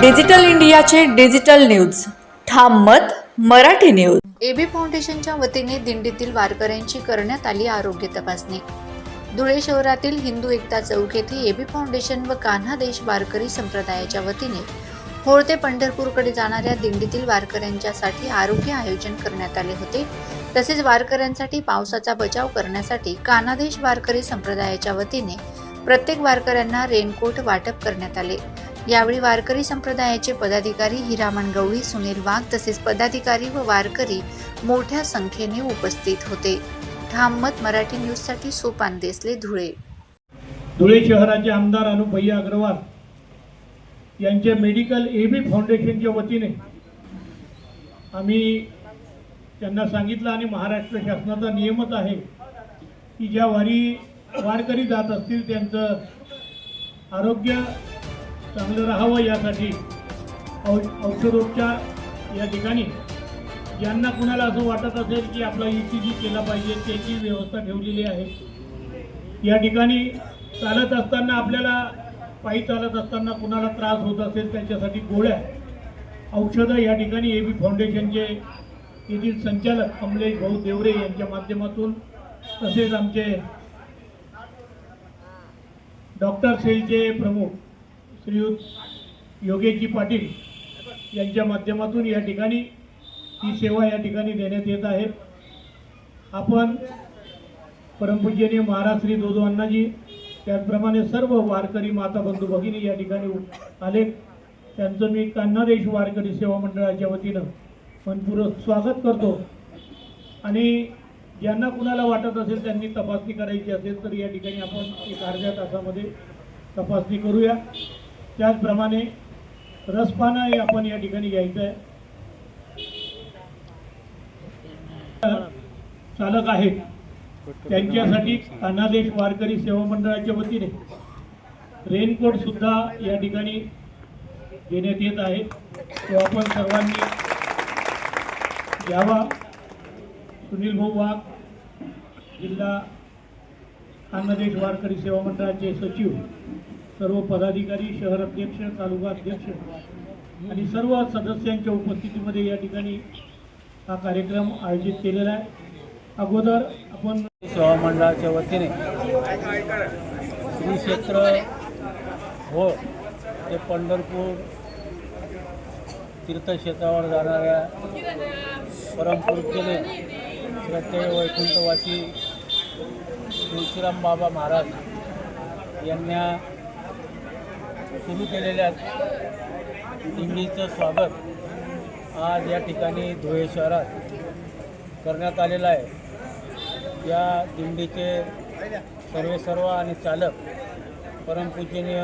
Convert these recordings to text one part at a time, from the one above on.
Digital इंडियाचे digital news. ठाम मत मराठी न्यूज. एबी फाउंडेशनच्या वतीने दिंडीतील वारकऱ्यांची करण्यात आली आरोग्य तपासणी. धुळे शहरातील हिंदू एकता चौक येथे एबी फाउंडेशन व कान्हा देश वारकरी संप्रदायाच्या वतीने होळ ते पंढरपूरकडे जाणाऱ्या दिंडीतील वारकऱ्यांच्यासाठी आरोग्य आयोजन करण्यात आले होते. तसेच वारकऱ्यांसाठी पावसाचा बचाव करण्यासाठी कानादेश वारकरी संप्रदायाच्या वतीने प्रत्येक वारकऱ्यांना रेनकोट वाटप करण्यात आले. यावेळी वारकरी संप्रदायाचे पदाधिकारी हिरामण गवळी सुनील वाघ तसेच पदाधिकारी व वारकरी मोठ्या संख्येने उपस्थित होते. ठाममत मराठी न्यूजसाठी सोपान देसले धुळे. धुळे शहराचे आमदार अनुपय्या अग्रवाल यांच्या मेडिकल ए बी फाउंडेशनच्या वतीने आम्ही त्यांना सांगितलं आणि महाराष्ट्र शासनाचा नियमच आहे की ज्या वारी वारकरी जात असतील त्यांचं आरोग्य चांगलं राहावं यासाठी औ औषधोपचार या ठिकाणी. ज्यांना कुणाला असं वाटत असेल की आपला ई सी जी केला पाहिजे त्याची व्यवस्था ठेवलेली आहे. या ठिकाणी चालत असताना आपल्याला पायी चालत असताना कुणाला त्रास होत असेल त्याच्यासाठी गोळ्या औषधं या ठिकाणी ए बी फाउंडेशनचे येथील संचालक कमलेश भाऊ देवरे यांच्या माध्यमातून तसेच आमचे डॉक्टर सेलचे प्रमुख श्रीयुत योगेशजी पाटील यांच्या माध्यमातून या ठिकाणी ही सेवा या ठिकाणी देण्यात येत आहे. आपण परमपूज्यनीय महाराज श्री दोदो अण्णाजी त्याचप्रमाणे सर्व वारकरी माता बंधू भगिनी या ठिकाणी आले. त्यांचं मी कान्हादेश वारकरी सेवा मंडळाच्या वतीनं मनपूर्वक स्वागत करतो. आणि ज्यांना कुणाला वाटत असेल त्यांनी तपासणी करायची असेल तर या ठिकाणी आपण एक अर्ध्या तासामध्ये तपासणी करूया. त्याचप्रमाणे रसपाना हे आपण या ठिकाणी घ्यायचं आहे. चालक आहेत. त्यांच्यासाठी अनादेश वारकरी सेवा मंडळाच्या वतीने रेनकोट सुद्धा या ठिकाणी देण्यात येत आहे. तो आपण सर्वांनी घ्यावा. सुनील भाऊ वाघ जिल्हा अन्नदेश वारकरी सेवा मंडळाचे सचिव सर्व पदाधिकारी शहर अध्यक्ष तालुका अध्यक्ष आणि सर्व सदस्यांच्या उपस्थितीमध्ये या ठिकाणी हा कार्यक्रम आयोजित केलेला आहे. अगोदर आपण सेवा मंडळाच्या वतीने श्री क्षेत्र हो ते पंढरपूर तीर्थक्षेत्रावर जाणाऱ्या परमपूज्यने श्रद्धेय वैकुंठवासी तुळशीराम बाबा महाराज यांना सुरू केलेल्या दिंडीचं स्वागत आज या ठिकाणी धुळे शहरात करण्यात आलेलं आहे. या दिंडीचे सर्वेसर्व आणि चालक परमपूजनीय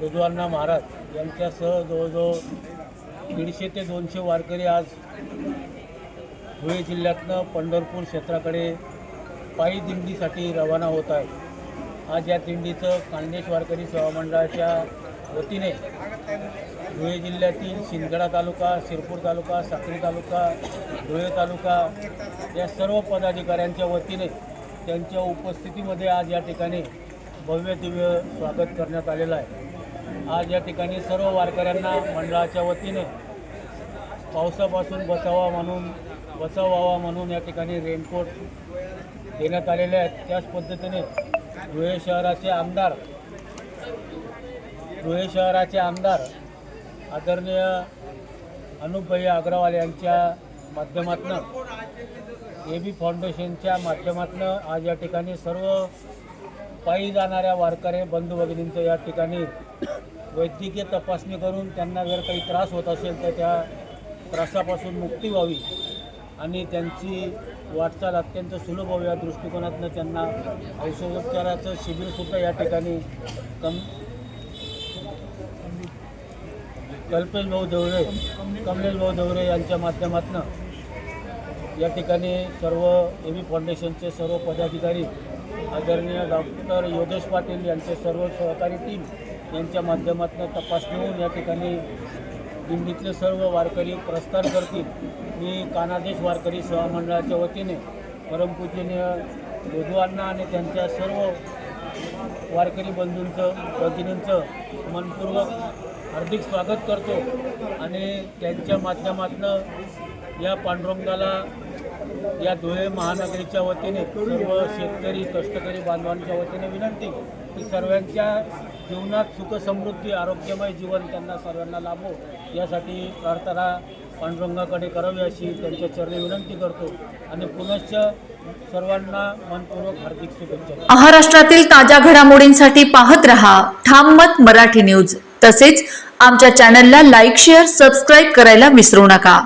दुधवान्ना महाराज यांच्यासह जवळजवळ दीडशे ते दोनशे वारकरी आज धुळे जिल्ह्यातनं पंढरपूर क्षेत्राकडे पायी दिंडीसाठी रवाना होत आहे आज या दिंडीचं कांदेश वारकरी सेवा मंडळाच्या वतीने धुळे जिल्ह्यातील शिंदगडा तालुका शिरपूर तालुका साक्री तालुका धुळे तालुका या सर्व पदाधिकाऱ्यांच्या वतीने त्यांच्या उपस्थितीमध्ये आज या ठिकाणी भव्य दिव्य स्वागत करण्यात आलेलं आहे. आज या ठिकाणी सर्व वारकऱ्यांना मंडळाच्या वतीने पावसापासून बचावा म्हणून बचाव व्हावा म्हणून या ठिकाणी रेनकोट देण्यात आलेले आहेत. त्याच पद्धतीने धुळे शहराचे आमदार धुळे शहराचे आमदार आदरणीय अनुपभाई अग्रवाल यांच्या माध्यमातून ए बी फाउंडेशनच्या माध्यमातून आज या ठिकाणी सर्व पायी जाणाऱ्या वारकरी बंधू भगिनींचं या ठिकाणी वैद्यकीय तपासणी करून त्यांना जर काही त्रास होत असेल तर त्या त्रासापासून मुक्ती व्हावी. आणि त्यांची वाटचाल अत्यंत सुलभ व्हावी या दृष्टिकोनातून त्यांना औषधोपचाराचं शिबिरसुद्धा या ठिकाणी कम कल्पेश भाऊ देवरे कमलेश भाऊ देवरे यांच्या माध्यमातून या ठिकाणी सर्व ए व्ही फाउंडेशनचे सर्व पदाधिकारी आदरणीय डॉक्टर योगेश पाटील यांचे सर्व सहकारी टीम यांच्या माध्यमातून तपासणी होऊन या ठिकाणी दिंडीतले सर्व वारकरी प्रस्थान करतील. मी कानादेश वारकरी सेवा मंडळाच्या वतीने परमपूजनीय बुधवांना आणि त्यांच्या सर्व वारकरी बंधूंचं भगिनींचं मनपूर्वक हार्दिक स्वागत करतो आणि त्यांच्या माध्यमातून या पांडुरंगाला या धुळे महानगरीच्या वतीने सर्व शेतकरी कष्टकरी बांधवांच्या वतीने विनंती की सर्वांच्या जीवनात सुख समृद्धी आरोग्यमय जीवन त्यांना सर्वांना लाभो. यासाठी प्रार्थना पांडुरंगाकडे करावी अशी त्यांच्या चरणी विनंती करतो आणि पुनश्च सर्वांना मनपूर्वक हार्दिक शुभेच्छा महाराष्ट्रातील ताज्या घडामोडींसाठी पाहत रहा ठाम मत मराठी न्यूज. तसेच आमच्या चॅनलला लाईक शेअर सबस्क्राईब करायला विसरू नका.